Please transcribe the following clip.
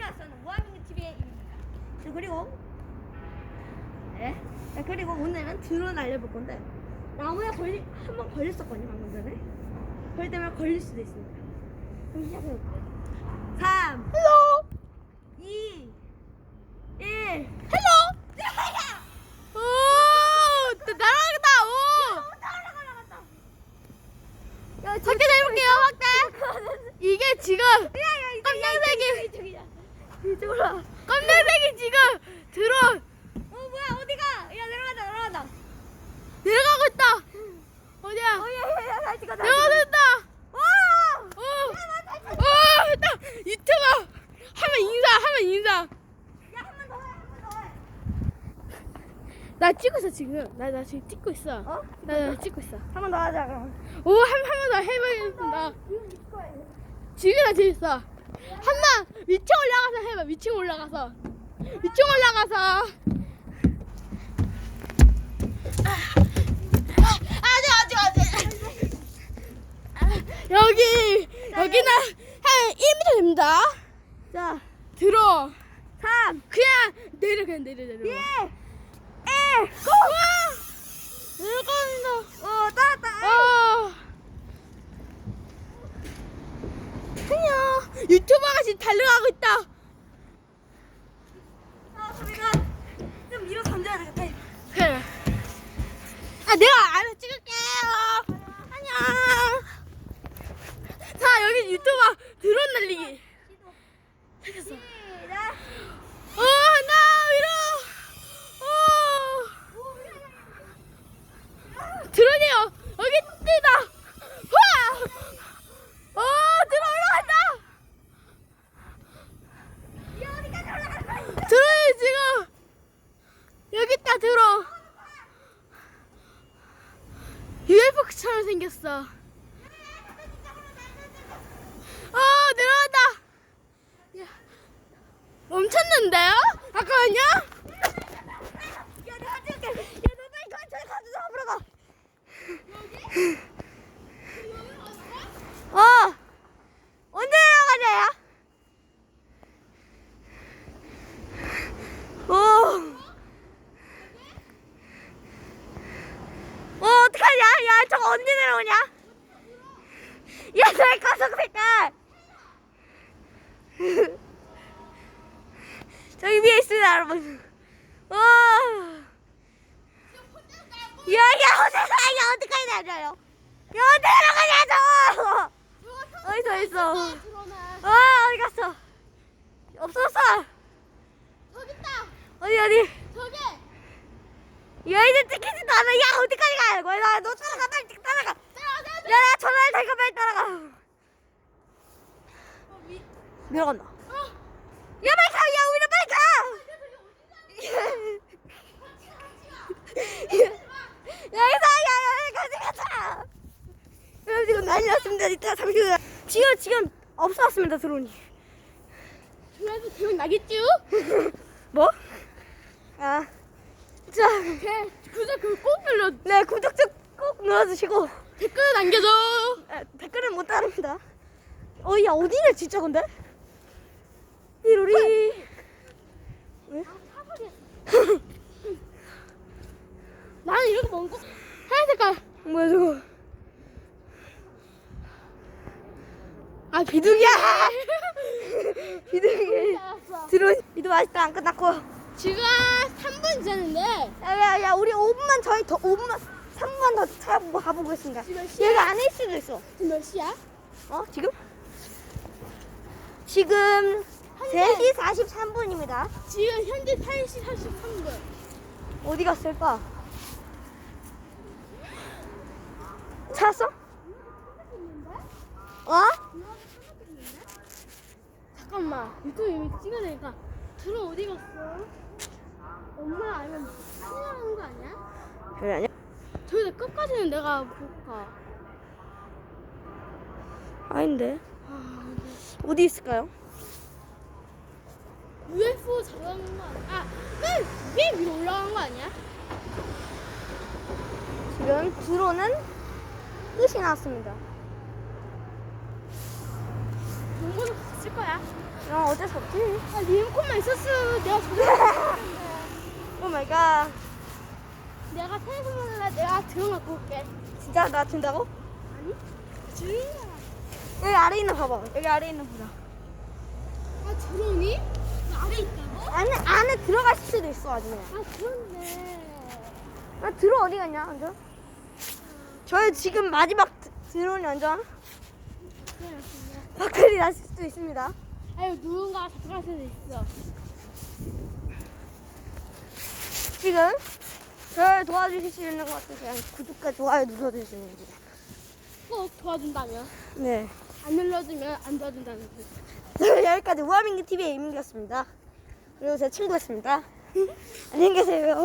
안녕하세요. 무한민기 TV의 입니다. 자, 그리고 네. 자, 그리고 오늘은 드론 알려볼 건데 나무에 걸리 한 번 걸렸었거든요 방금 전에. 그럴 때면 걸릴 수도 있습니다. 그럼 시작해볼게요. 3, 헬로. 2, 1. 헬로. 오, 나- 날아가겠다. 오. 야, 확대 해볼게요. 확대. 이게 지금 검정색이 저기야. 이쪽으로. 와. 검정색이 지금 드론 어 뭐야 어디가? 야 내려가자 내려가자. 내려가고 있다. 어디야? 어야야야 잘 찍어 잘 찍어. 내려간다. 와! 오. 오, 일단 유튜버 하면 인사, 하면 인사. 야한 번 더 해, 한 번 더 해. 나 찍고 있어 지금. 나 나 지금 찍고 있어. 어? 나, 나 찍고 있어. 한 번 더 하자 그럼. 오, 한 한 번 더 해보겠습니다. 이거. 이거. 지금이나 재밌어. 한번 위층 올라가서 해봐. 위층 올라가서. 위층 올라가서. 아직 아직 아직. 여기 여기는 한 1m 됩니다. 자, 들어. 3, 그냥 내려 그냥 내려 내려. 2, 1, 고! 내려간다. 어, 따랐다. 아. 그냥 유튜버가 지금 달려가고 있다. 아, 내가 알아서 찍을게요. 안녕. 자, 여기 유튜버 드론 날리기. 시작. 어, 나 위로. 어. 드론이요. 여기 뜬다. 와. 어, 드론 올라간다. 드론이 지금 여기 있다 드론. UFO처럼 생겼어. 어 내려간다. 야, 멈췄는데요? 잠깐만요. 야, 내가 찍을게. 야, 너 빨리 가. 저기 가서 잡으러 가. 어. 언제 내려가냐야? 오. 어, 어떡하냐? 야, 저거 언제 내려오냐? 야, 저기 가서 색깔. 저기 위에 있습니다, 여러분. 와. 야, 야, 어디 가? 야, 어디까지 내려요? 야, 어디 내려가냐, 저거? 어디 있어, 있어. 아, 어디 갔어? 없었어. 저기 있다. 어디, 어디? 저기. 야, 이제 찍히지도 않아. 야, 어디까지 가야 돼? 야, 너 따라가, 빨리 따라가. 야, 나 전화를 대고 빨리 따라가. 내려간다. 야, 빨리 가. 야, 우리는 빨리 가. 야, 이사, 야, 야, 가자, 가자. 여러분, 지금 난리 났습니다. 이따 잠시 후에. 지금, 지금 없어졌습니다, 드론이. 그래도 기억 나겠죠? 뭐? 아. 자, 네, 구독 그꼭 눌러 네, 구독 좀꼭 눌러주시고. 댓글 남겨줘. 아, 댓글은 못 따릅니다. 어, 야, 어디냐, 진짜, 근데? 띠로리. 왜? 나는 이렇게 먼 거. 하얀 색깔. 뭐야, 저거. 아 비둘기야. 비둘기. 드론, 이도 아직도 안 끝났고. 지금 3분 지났는데 야, 야, 야, 우리 5분만 저희 더, 5분만, 3분만 더 찾아보고 가보겠습니다. 지금 몇 시야? 여기 안에 있을 수도 있어. 지금 몇 시야? 어, 지금? 지금 3시 43분입니다. 지금 현재 3시 43분. 어디 갔을까? 찾았어? 어? 잠깐만 유튜브 이미 찍어내니까 들어 어디 갔어? 엄마 아니면 신나는 거 아니야? 그래, 아니야. 저기다 끝까지는 내가 볼까. 아닌데. 아, 어디 있을까요? UFO 잡아놓은 거 아니야? 아, 맨, 맨 위로 올라간 거 아니야? 지금 드론은 끝이 났습니다. 정보는 갔을 거야. 어, 어쩔 수 없지. 아, 리모컨만 있었으면 내가 조절할 오 마이 갓. 내가 테레비를 내가 드론 갖고 올게. 진짜 나 준다고? 아니? 주인아. 여기 아래 있는 봐봐. 여기 아래 있는 보자. 아, 드론이? 아래 있다고? 안에 안에 들어갈 수도 있어 아주. 아, 그렇네. 나 들어 어디 갔냐 완전? 저희 지금 마지막 드- 드론이 그래. 밖을이 났을 수도 있습니다. 아유, 누군가가 잡혀갈 수도 있어. 지금 저를 도와주실 수 있는 것 같으면 구독과 좋아요 눌러주시면 됩니다. 꼭 도와준다면. 네. 안 눌러주면 안 도와준다는 뜻. 여기까지 우아민기 TV의 이민기였습니다. 그리고 제 친구였습니다. 안녕히 계세요.